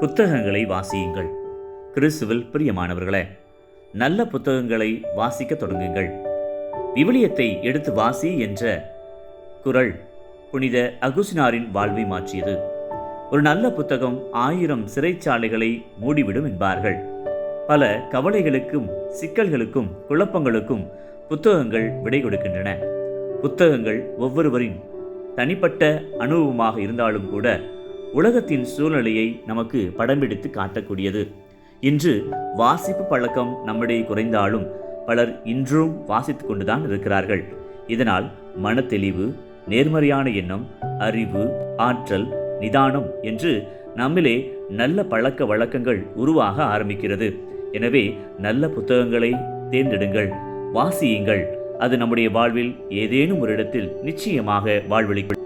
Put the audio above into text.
புத்தகங்களை வாசியுங்கள். கிறிஸ்துவில் பிரியமானவர்களே நல்ல புத்தகங்களை வாசிக்க தொடங்குங்கள். விவிலியத்தை எடுத்து வாசி என்ற குரல் புனித அகுசினாரின் வாழ்வை மாற்றியது. ஒரு நல்ல புத்தகம் ஆயிரம் சிறைச்சாலைகளை மூடிவிடும் என்பார்கள். பல கவலைகளுக்கும் சிக்கல்களுக்கும் குழப்பங்களுக்கும் புத்தகங்கள் விடை கொடுக்கின்றன. புத்தகங்கள் ஒவ்வொருவரின் தனிப்பட்ட அனுபவமாக இருந்தாலும் கூட உலகத்தின் சூழ்நிலையை நமக்கு படம் பிடித்து காட்டக்கூடியது. இன்று வாசிப்பு பழக்கம் நம்மிடையே குறைந்தாலும் பலர் இன்றும் வாசித்து கொண்டுதான் இருக்கிறார்கள். இதனால் மனத்தெளிவு நேர்மறையான எண்ணம் அறிவு ஆற்றல் நிதானம் என்று நம்மிலே நல்ல பழக்க வழக்கங்கள் உருவாக ஆரம்பிக்கிறது. எனவே நல்ல புத்தகங்களை தேர்ந்தெடுங்கள் வாசியுங்கள். அது நம்முடைய வாழ்வில் ஏதேனும் ஒரு இடத்தில் நிச்சயமாக வாழ்வழிக்கும்